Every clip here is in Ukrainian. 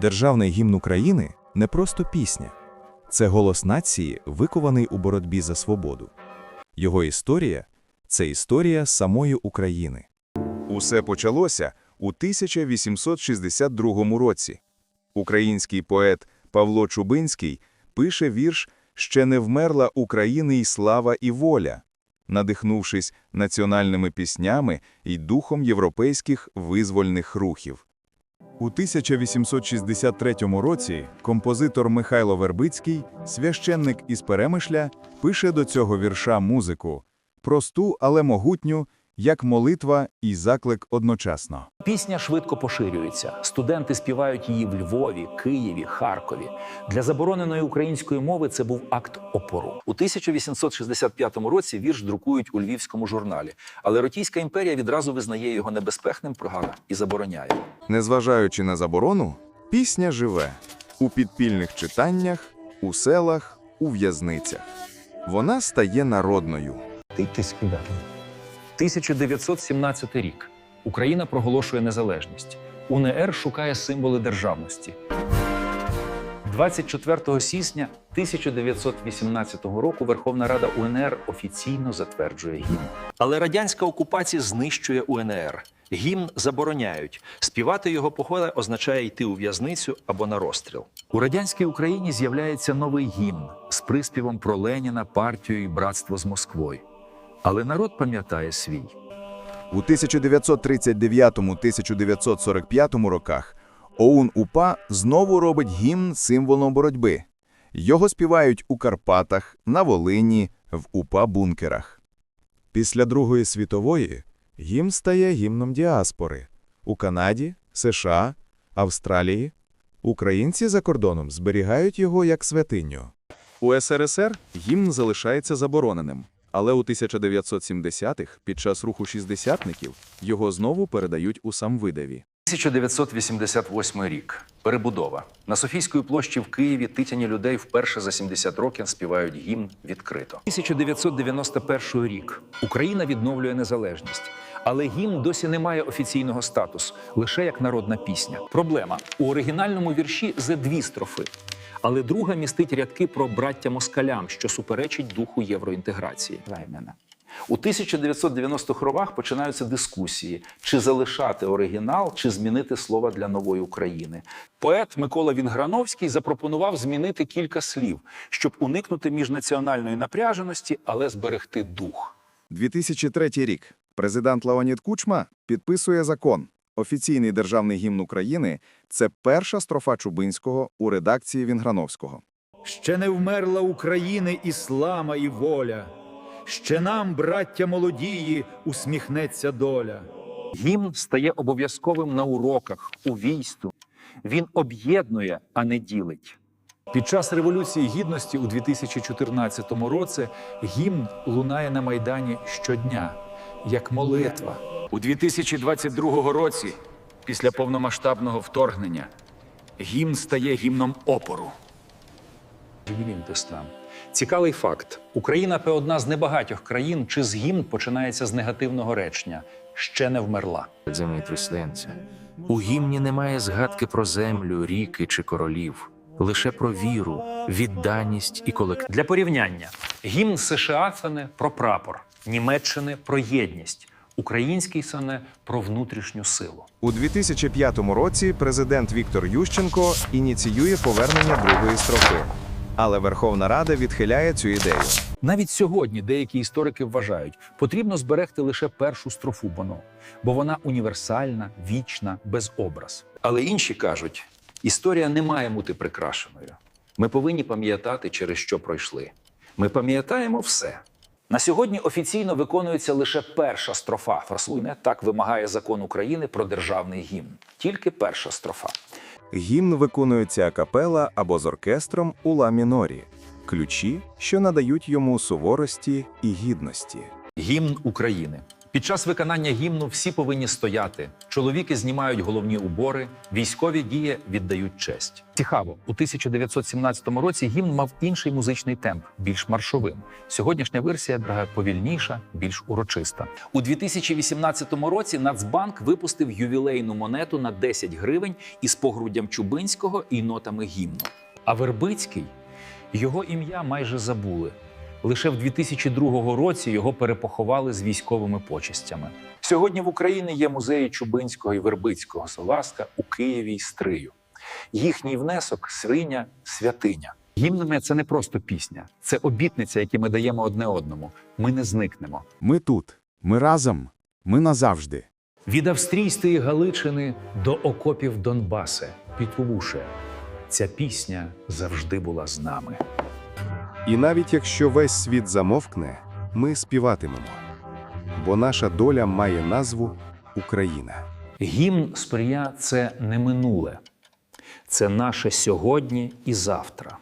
Державний гімн України не просто пісня, це голос нації, викований у боротьбі за свободу. Його історія це історія самої України. Усе почалося у 1862 році. Український поет Павло Чубинський пише вірш «Ще не вмерла України й слава і воля», надихнувшись національними піснями і духом європейських визвольних рухів. У 1863 році композитор Михайло Вербицький, священник із Перемишля, пише до цього вірша музику просту, але могутню, як молитва і заклик одночасно. Пісня швидко поширюється. Студенти співають її в Львові, Києві, Харкові. Для забороненої української мови це був акт опору. У 1865 році вірш друкують у львівському журналі, але Російська імперія відразу визнає його небезпечним програмом і забороняє. Незважаючи на заборону, пісня живе у підпільних читаннях, у селах, у в'язницях. Вона стає народною. Ти ти співати. 1917 рік. Україна проголошує незалежність. УНР шукає символи державності. 24 січня 1918 року Верховна Рада УНР офіційно затверджує гімн. Але радянська окупація знищує УНР. Гімн забороняють. Співати його похода означає йти у в'язницю або на розстріл. У радянській Україні з'являється новий гімн з приспівом про Леніна, партію і братство з Москвою. Але народ пам'ятає свій. У 1939-1945 роках ОУН-УПА знову робить гімн символом боротьби. Його співають у Карпатах, на Волині, в УПА-бункерах. Після Другої світової гімн стає гімном діаспори. У Канаді, США, Австралії українці за кордоном зберігають його як святиню. У СРСР гімн залишається забороненим, але у 1970-х, під час руху шістдесятників, його знову передають у самвидаві. 1988 рік. Перебудова. На Софійської площі в Києві титяні людей вперше за 70 років співають гімн відкрито. 1991 рік. Україна відновлює незалежність. Але гімн досі не має офіційного статусу, лише як народна пісня. Проблема у оригінальному вірші зе дві строфи. Але друга містить рядки про браття москалям, що суперечить духу євроінтеграції. Займена. У 1990-х роках починаються дискусії, чи залишати оригінал, чи змінити слова для нової України. Поет Микола Вінграновський запропонував змінити кілька слів, щоб уникнути міжнаціональної напряженості, але зберегти дух. 2003 рік. Президент Леонід Кучма підписує закон. Офіційний державний гімн України – це перша строфа Чубинського у редакції Вінграновського. Ще не вмерла України і слава, і воля. Ще нам, браття молодії, усміхнеться доля. Гімн стає обов'язковим на уроках, у війську. Він об'єднує, а не ділить. Під час Революції Гідності у 2014 році гімн лунає на Майдані щодня, як молитва. У 2022 році, після повномасштабного вторгнення, гімн стає гімном опору. Цікавий факт: Україна – одна з небагатьох країн, чи з гімн починається з негативного речення ще не вмерла. землетрясенця. У гімні немає згадки про землю, ріки чи королів, лише про віру, відданість і колектив. Для порівняння: гімн США це не про прапор, Німеччини про єдність, український це не про внутрішню силу. У 2005 році президент Віктор Ющенко ініціює повернення другої строфи. Але Верховна Рада відхиляє цю ідею. Навіть сьогодні деякі історики вважають, потрібно зберегти лише першу строфу Боно, бо вона універсальна, вічна, без образ. Але інші кажуть, історія не має бути прикрашеною. Ми повинні пам'ятати, через що пройшли. Ми пам'ятаємо все. На сьогодні офіційно виконується лише перша строфа. Фарсуйне так вимагає закон України про державний гімн. Тільки перша строфа. Гімн виконується акапела або з оркестром у ла мінорі. Ключі, що надають йому суворості і гідності. Гімн України Під час виконання гімну всі повинні стояти. Чоловіки знімають головні убори, військові дії віддають честь. Цікаво, у 1917 році гімн мав інший музичний темп, більш маршовим. Сьогоднішня версія повільніша, більш урочиста. У 2018 році Нацбанк випустив ювілейну монету на 10 гривень із погруддям Чубинського і нотами гімну. А Вербицький його ім'я майже забули. Лише в 2002 році його перепоховали з військовими почестями. Сьогодні в Україні є музеї Чубинського і Вербицького Соласка у Києві й Стрию. Їхній внесок свиня, святиня. Гімнами це не просто пісня, це обітниця, які ми даємо одне одному. Ми не зникнемо. Ми тут, ми разом, ми назавжди. Від австрійської Галичини до окопів Донбаси підвуше. Ця пісня завжди була з нами. І навіть якщо весь світ замовкне, ми співатимемо. Бо наша доля має назву Україна. Гімн сприя це не минуле, це наше сьогодні і завтра.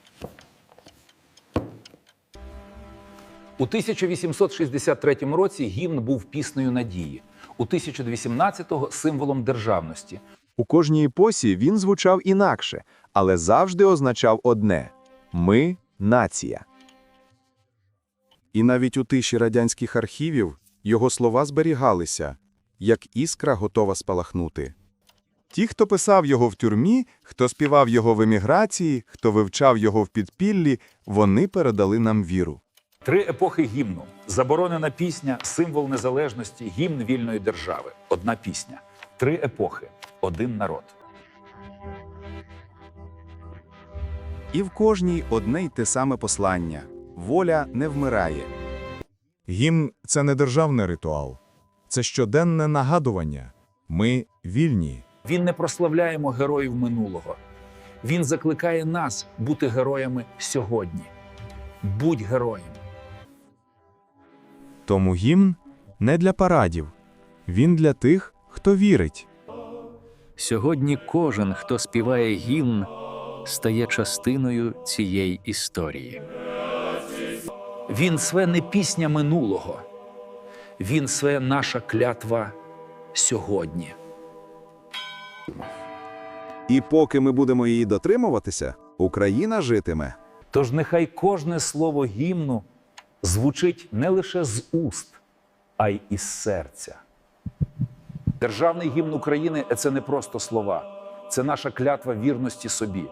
У 1863 році гімн був піснею надії, у 1218-го – символом державності. У кожній епосі він звучав інакше, але завжди означав одне – ми – нація. І навіть у тиші радянських архівів його слова зберігалися, як іскра готова спалахнути. Ті, хто писав його в тюрмі, хто співав його в еміграції, хто вивчав його в підпіллі, вони передали нам віру. Три епохи гімну: заборонена пісня, символ незалежності, гімн вільної держави. Одна пісня. Три епохи, один народ. І в кожній одне й те саме послання – воля не вмирає. Гімн – це не державний ритуал. Це щоденне нагадування. Ми вільні. Він не прославляємо героїв минулого. Він закликає нас бути героями сьогодні. Будь героєм. Тому гімн не для парадів. Він для тих, хто вірить. Сьогодні кожен, хто співає гімн, стає частиною цієї історії. Він све не пісня минулого. Він све наша клятва сьогодні. І поки ми будемо її дотримуватися, Україна житиме. Тож нехай кожне слово гімну звучить не лише з уст, а й із серця. Державний гімн України це не просто слова, це наша клятва вірності собі.